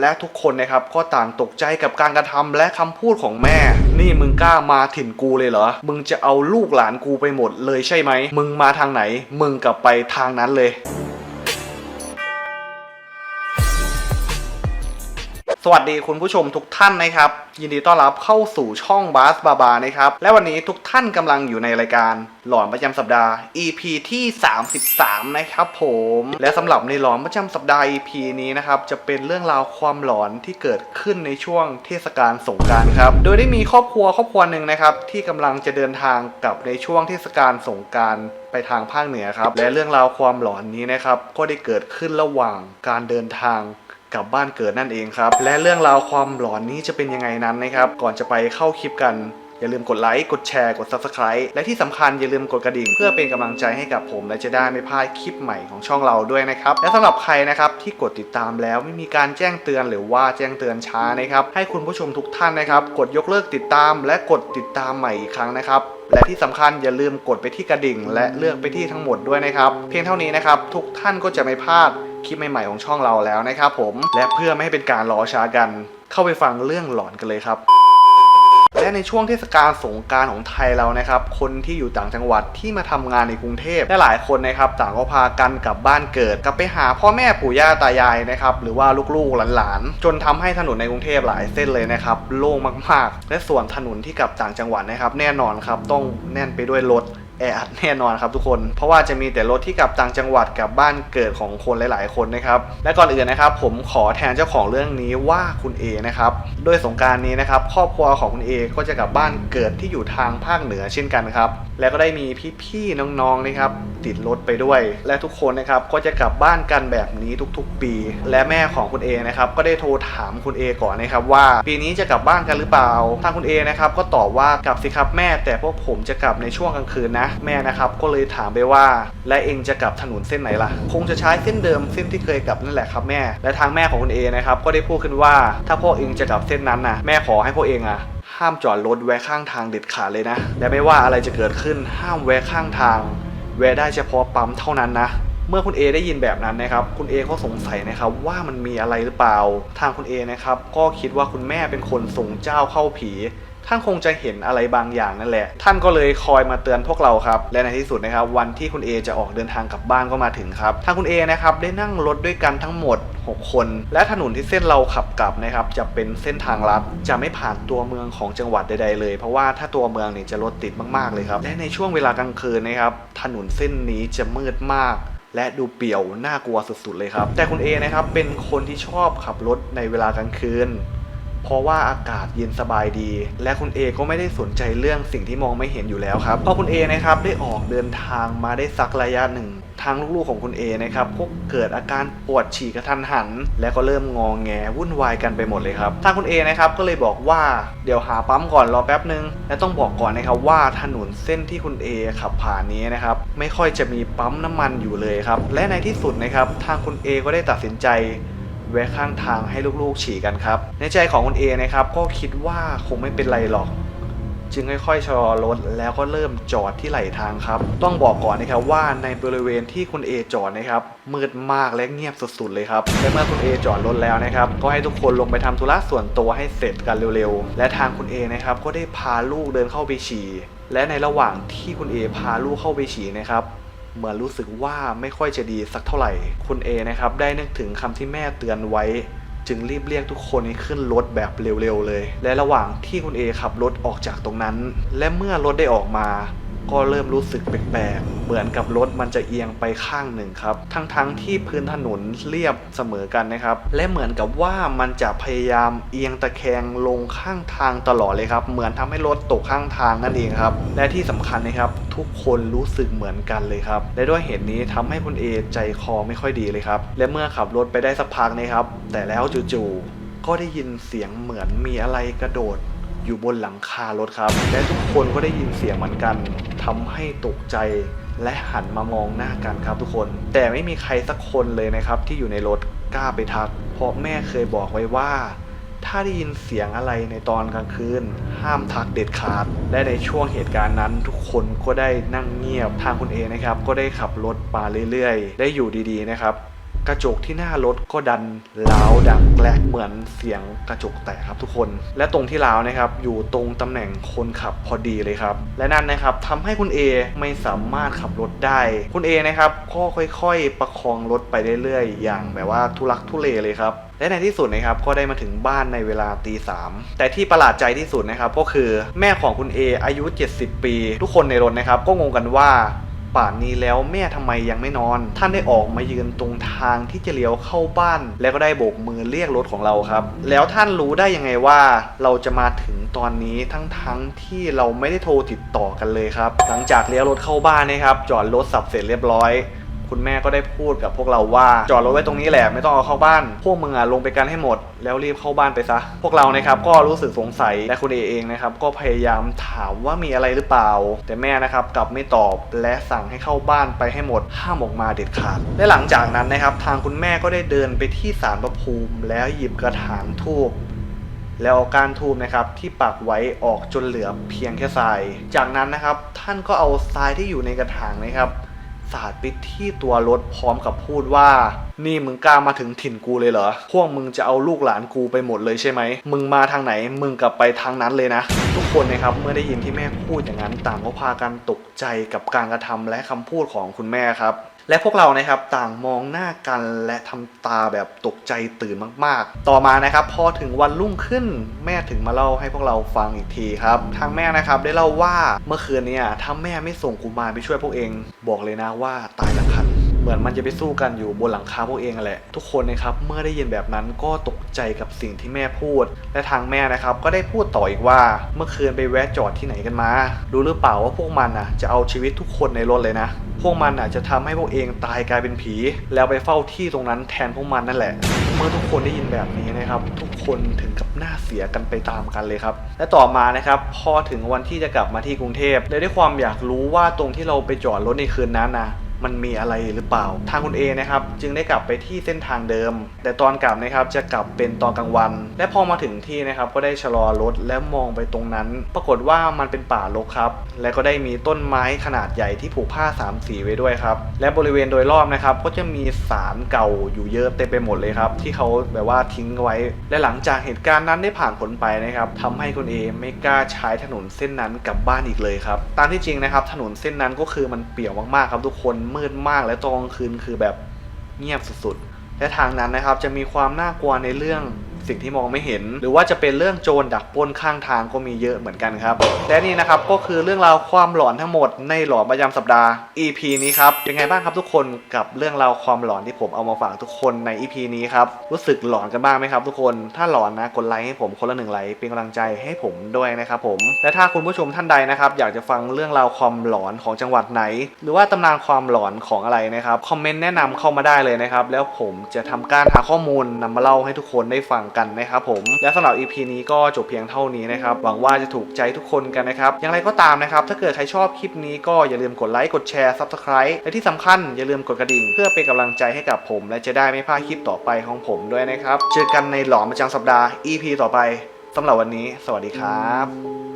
และทุกคนนะครับก็ต่างตกใจกับการกระทำและคำพูดของแม่ นี่มึงกล้ามาถิ่นกูเลยเหรอ มึงจะเอาลูกหลานกูไปหมดเลยใช่ไหม มึงมาทางไหน มึงกลับไปทางนั้นเลย สวัสดีคุณผู้ชมทุกท่านนะครับ ยินดีต้อนรับเข้าสู่ช่องบาสบาบานะครับ และวันนี้ทุกท่านกำลังอยู่ในรายการหลอนประจำสัปดาห์ EP ที่ 33 นะครับผม และสำหรับในหลอนประจำสัปดาห์ EP นี้นะครับ จะเป็นเรื่องราวความหลอนที่เกิดขึ้นในช่วงเทศกาลสงกรารครับ โดยได้มีครอบครัวครอบครัวหนึ่งนะครับ ที่กำลังจะเดินทางกลับในช่วงเทศกาลสงกรารไปทางภาคเหนือครับ และเรื่องราวความหลอนนี้นะครับ ก็ได้เกิดขึ้นระหว่างการเดินทาง กลับบ้านเกิดนั่นเองครับ และเรื่องราวความหลอนนี้จะเป็นยังไงนั้นนะครับ ก่อนจะไปเข้าคลิปกัน อย่าลืมกดไลค์ กดแชร์ กด Subscribe และที่สำคัญอย่าลืมกดกระดิ่ง เพื่อเป็นกำลังใจให้กับผม และจะได้ไม่พลาดคลิปใหม่ของช่องเราด้วยนะครับ และสำหรับใครนะครับที่กดติดตามแล้วไม่มีการแจ้งเตือนหรือว่าแจ้งเตือนช้านะครับ ให้คุณผู้ชมทุกท่านนะครับ กดยกเลิกติดตาม และกดติดตามใหม่อีกครั้งนะครับและที่สำคัญอย่าลืมกดไปที่กระดิ่ง และเลือกไปที่ทั้งหมดด้วยนะครับ เพียงเท่านี้นะครับทุกท่านก็จะไม่พลาด คลิปใหม่ๆของช่องเราแล้วนะครับผม และเพื่อไม่ให้เป็นการรอช้ากัน เข้าไปฟังเรื่องหลอนกันเลยครับและในช่วงเทศกาลสงการของไทยเรานะครับ คนที่อยู่ต่างจังหวัดที่มาทำงานในกรุงเทพและหลายคนนะครับต่างก็พากันกลับบ้านเกิด กลับไปหาพ่อแม่ปู่ย่าตายายนะครับหรือว่าลูกๆหลานๆ จนทำให้ถนนในกรุงเทพหลายเส้นเลยนะครับโล่งมากๆ และส่วนถนนที่กลับต่างจังหวัดนะครับ แน่นอนครับต้องแน่นไปด้วยรถ แออัดแน่นอนครับทุกคน เพราะว่าจะมีแต่รถที่กลับต่างจังหวัดกลับบ้านเกิดของคนหลาย ๆ คนนะครับและก่อนอื่นนะครับ ผมขอแทนเจ้าของเรื่องนี้ว่าคุณเอนะครับโดยสงการนี้นะครับครอบครัวของคุณเอก็จะกลับบ้านเกิดที่อยู่ทางภาคเหนือเช่นกันครับและก็ได้มีพี่ ๆ น้อง ๆ นะครับติดรถไปด้วย และทุกคนนะครับก็จะกลับบ้านกันแบบนี้ทุกๆ ปี และแม่ของคุณเอนะครับก็ได้โทรถามคุณเอก่อนนะครับว่า ปีนี้จะกลับบ้านกันหรือเปล่าทางคุณเอนะครับก็ตอบว่ากลับสิครับแม่ แต่พวกผมจะกลับในช่วงกลางคืนนะแม่นะครับก็เลยถามไปว่า และเองจะกลับถนนเส้นไหนล่ะ คงจะใช้เส้นเดิมเส้นที่เคยกลับนั่นแหละครับแม่ และทางแม่ของคุณเอนะครับก็ได้พูดขึ้นว่า ถ้าพวกเองจะกลับเส้นนั้นนะแม่ขอให้พวกเองอะห้ามจอดรถแวะข้างทางเด็ดขาดเลยนะ และไม่ว่าอะไรจะเกิดขึ้นห้ามแวะข้างทาง แวะได้เฉพาะปั๊มเท่านั้นนะเมื่อคุณเอได้ยินแบบนั้นนะครับ คุณเอก็สงสัยนะครับว่ามันมีอะไรหรือเปล่า ทางคุณเอนะครับ ก็คิดว่าคุณแม่เป็นคนส่งเจ้าเข้าผี ท่านคงจะเห็นอะไรบางอย่างนั่นแหละ ท่านก็เลยคอยมาเตือนพวกเราครับ และในที่สุดนะครับ วันที่คุณเอจะออกเดินทางกลับบ้านก็มาถึงครับ ทางคุณเอนะครับได้นั่งรถด้วยกันทั้งหมด 6 คน และถนนที่เส้นเราขับกลับนะครับจะเป็นเส้นทางลัดจะไม่ผ่านตัวเมืองของจังหวัดใดๆเลย เพราะว่าถ้าตัวเมืองเนี่ยจะรถติดมากๆเลยครับและในช่วงเวลากลางคืนนะครับถนนเส้นนี้จะมืดมากและดูเปี่ยวน่ากลัวสุดๆเลยครับ แต่คุณเอนะครับเป็นคนที่ชอบขับรถในเวลากลางคืน เพราะว่าอากาศเย็นสบายดี และคุณเอก็ไม่ได้สนใจเรื่องสิ่งที่มองไม่เห็นอยู่แล้วครับพอคุณเอนะครับได้ออกเดินทางมาได้สักระยะหนึ่งทางลูกๆของคุณเอนะครับก็เกิดอาการปวดฉี่กระทันหัน และก็เริ่มงองแงวุ่นวายกันไปหมดเลยครับทางคุณเอนะครับก็เลยบอกว่าเดี๋ยวหาปั๊มก่อนรอแป๊บนึง และต้องบอกก่อนนะครับว่าถนนเส้นที่คุณเอขับผ่านนี้นะครับไม่ค่อยจะมีปั๊มน้ำมันอยู่เลยครับและในที่สุดนะครับทางคุณเอก็ได้ตัดสินใจ แวะข้างทางให้ลูกๆฉี่กันครับ ในใจของคุณเอนะครับ ก็คิดว่าคงไม่เป็นไรหรอก จึงค่อยๆชะลอรถแล้วก็เริ่มจอดที่ไหลทางครับ ต้องบอกก่อนนะครับว่าในบริเวณที่คุณเอจอดนะครับมืดมากและเงียบสุดๆเลยครับและเมื่อคุณเอจอดรถแล้วนะครับ ก็ให้ทุกคนลงไปทำธุระส่วนตัวให้เสร็จกันเร็วๆ และทางคุณเอนะครับก็ได้พาลูกเดินเข้าไปฉี่และในระหว่างที่คุณเอพาลูกเข้าไปฉี่นะครับ เหมือนรู้สึกว่าไม่ค่อยจะดีสักเท่าไหร่ คุณเอนะครับได้นึกถึงคำที่แม่เตือนไว้ จึงรีบเรียกทุกคนให้ขึ้นรถแบบเร็วๆเลย และระหว่างที่คุณเอขับรถออกจากตรงนั้น และเมื่อรถได้ออกมา ก็เริ่มรู้สึกแปลกๆ เหมือนกับรถมันจะเอียงไปข้างหนึ่งครับ ทั้งๆที่พื้นถนนเรียบเสมอกันนะครับ และเหมือนกับว่ามันจะพยายามเอียงตะแคงลงข้างทางตลอดเลยครับ เหมือนทำให้รถตกข้างทางนั่นเองครับ และที่สำคัญนะครับ ทุกคนรู้สึกเหมือนกันเลยครับ และด้วยเหตุนี้ทำให้คุณเอใจคอไม่ค่อยดีเลยครับ และเมื่อขับรถไปได้สักพักนะครับ แต่แล้วจู่ๆก็ได้ยินเสียงเหมือนมีอะไรกระโดดอยู่บนหลังคารถครับ และทุกคนก็ได้ยินเสียงเหมือนกันทำให้ตกใจและหันมามองหน้ากันครับทุกคน แต่ไม่มีใครสักคนเลยนะครับที่อยู่ในรถกล้าไปทัก เพราะแม่เคยบอกไว้ว่า ถ้าได้ยินเสียงอะไรในตอนกลางคืน ห้ามทักเด็ดขาด และในช่วงเหตุการณ์นั้น ทุกคนก็ได้นั่งเงียบทางคุณเอนะครับ ก็ได้ขับรถมาเรื่อยๆ ได้อยู่ดีๆนะครับ กระจกที่หน้ารถก็ดันล้าวดังแกลกเหมือนเสียงกระจกแตกครับทุกคน และตรงที่ล้าวนะครับอยู่ตรงตำแหน่งคนขับพอดีเลยครับ และนั่นนะครับทำให้คุณ A ไม่สามารถขับรถได้ คุณ A นะครับก็ค่อยๆ ประคองรถไปเรื่อยๆ อย่างแบบว่าทุลักทุเลเลยครับและในที่สุดนะครับก็ได้มาถึงบ้านในเวลาตีสามแต่ที่ประหลาดใจที่สุดนะครับก็คือแม่ของคุณ A อายุ 70 ปี ทุกคนในรถนะครับก็งงกันว่า ป่านนี้แล้วแม่ทำไมยังไม่นอน ท่านได้ออกมายืนตรงทางที่จะเลี้ยวเข้าบ้าน แล้วก็ได้โบกมือเรียกรถของเราครับ แล้วท่านรู้ได้ยังไงว่า เราจะมาถึงตอนนี้ทั้งทั้งที่เราไม่ได้โทรติดต่อกันเลยครับ หลังจากเลี้ยวรถเข้าบ้านนะครับ จอดรถสับเสร็จเรียบร้อย คุณแม่ก็ได้พูดกับพวกเราว่าจอดรถไว้ตรงนี้แหละไม่ต้องเอาเข้าบ้าน พวกมึงอะลงไปกันให้หมด แล้วรีบเข้าบ้านไปซะ พวกเรานะครับก็รู้สึกสงสัยและคุณเอเองนะครับก็พยายามถามว่ามีอะไรหรือเปล่า แต่แม่นะครับกลับไม่ตอบและสั่งให้เข้าบ้านไปให้หมดห้ามออกมาเด็ดขาดและหลังจากนั้นนะครับ ทางคุณแม่ก็ได้เดินไปที่ศาลพระภูมิ แล้วหยิบกระถางทูบแล้วเอากานทูบนะครับที่ปักไว้ออกจนเหลือเพียงแค่ทราย จากนั้นนะครับท่านก็เอาทรายที่อยู่ในกระถางนะครับ สาดไปที่ตัวรถพร้อมกับพูดว่า นี่มึงกล้ามาถึงถิ่นกูเลยเหรอ พวกมึงจะเอาลูกหลานกูไปหมดเลยใช่ไหม มึงมาทางไหน มึงกลับไปทางนั้นเลยนะ ทุกคนนะครับเมื่อได้ยินที่แม่พูดอย่างนั้นต่างก็พากันตกใจกับการกระทำและคำพูดของคุณแม่ครับ และพวกเรานะครับต่างมองหน้ากันและทำตาแบบตกใจตื่นมากๆ ต่อมานะครับพอถึงวันรุ่งขึ้นแม่ถึงมาเล่าให้พวกเราฟังอีกทีครับทางแม่นะครับได้เล่าว่าเมื่อคืนเนี่ยถ้าแม่ไม่ส่งกุมารไปช่วยพวกเอง บอกเลยนะว่าตายละคัน มือนมันจะไปสู้กันอยู่บนหลังคาพวกเองแหละ ทุกคนนะครับเมื่อได้ยินแบบนั้นก็ตกใจกับสิ่งที่แม่พูด และทางแม่นะครับก็ได้พูดต่ออีกว่า เมื่อคืนไปแวะจอดที่ไหนกันมารู้หรือเปล่าว่าพวกมันอะจะเอาชีวิตทุกคนในรถเลยนะพวกมันอาจจะทำให้พวกเองตายกลายเป็นผี แล้วไปเฝ้าที่ตรงนั้นแทนพวกมันนั่นแหละ เมื่อทุกคนได้ยินแบบนี้นะครับ ทุกคนถึงกับหน้าเสียกันไปตามกันเลยครับ และต่อมานะครับพอถึงวันที่จะกลับมาที่กรุงเทพเลยด้วยความอยากรู้ว่าตรงที่เราไปจอดรถในคืนนั้นนะ มันมีอะไรหรือเปล่า ทางคุณเอนะครับจึงได้กลับไปที่เส้นทางเดิม แต่ตอนกลับนะครับจะกลับเป็นตอนกลางวัน และพอมาถึงที่นะครับก็ได้ชะลอรถและมองไปตรงนั้น ปรากฏว่ามันเป็นป่ารกครับ และก็ได้มีต้นไม้ขนาดใหญ่ที่ผูกผ้าสามสีไว้ด้วยครับ และบริเวณโดยรอบนะครับก็จะมีสารเก่าอยู่เยอะเต็มไปหมดเลยครับ ที่เขาแบบว่าทิ้งไว้ และหลังจากเหตุการณ์นั้นได้ผ่านผลไปนะครับทำให้คุณเอไม่กล้าใช้ถนนเส้นนั้นกลับบ้านอีกเลยครับ ตามที่จริงนะครับถนนเส้นนั้นก็คือมันเปี่ยวมากๆครับทุกคนมืดมากและตอนกลางคืนคือแบบเงียบสุดๆและทางนั้นนะครับจะมีความน่ากลัวในเรื่อง สิ่งที่มองไม่เห็น หรือว่าจะเป็นเรื่องโจรดักปล้นข้างทางก็มีเยอะเหมือนกันครับและนี่นะครับก็คือเรื่องราวความหลอนทั้งหมดในหลอนประจำสัปดาห์ EP นี้ครับเป็นไงบ้างครับทุกคนกับเรื่องราวความหลอนที่ผมเอามาฝากทุกคนใน EP นี้ครับรู้สึกหลอนกันบ้างไหมครับทุกคนถ้าหลอนนะกดไลค์ให้ผมคนละหนึ่งไลค์เป็นกำลังใจให้ผมด้วยนะครับผมและถ้าคุณผู้ชมท่านใดนะครับอยากจะฟังเรื่องราวความหลอนของจังหวัดไหน หรือว่าตำนานความหลอนของอะไรนะครับคอมเมนต์แนะนำเข้ามาได้เลยนะครับแล้วผมจะทำการหาข้อมูลนำมาเล่าให้ทุกคนได้ฟังกันนะครับผม และสำหรับ EP นี้ก็จบเพียงเท่านี้นะครับ หวังว่าจะถูกใจทุกคนกันนะครับ อย่างไรก็ตามนะครับ ถ้าเกิดใครชอบคลิปนี้ก็อย่าลืมกดไลค์กดแชร์ซับสไคร b e และที่สำคัญอย่าลืมกดกระดิ่ง เพื่อเป็นกำลังใจให้กับผม และจะได้ไม่พลาดคลิปต่อไปของผมด้วยนะครับ เจอกันในหลอมประจำสัปดาห์ EP ต่อไปสำหรับวันนี้ สวัสดีครับ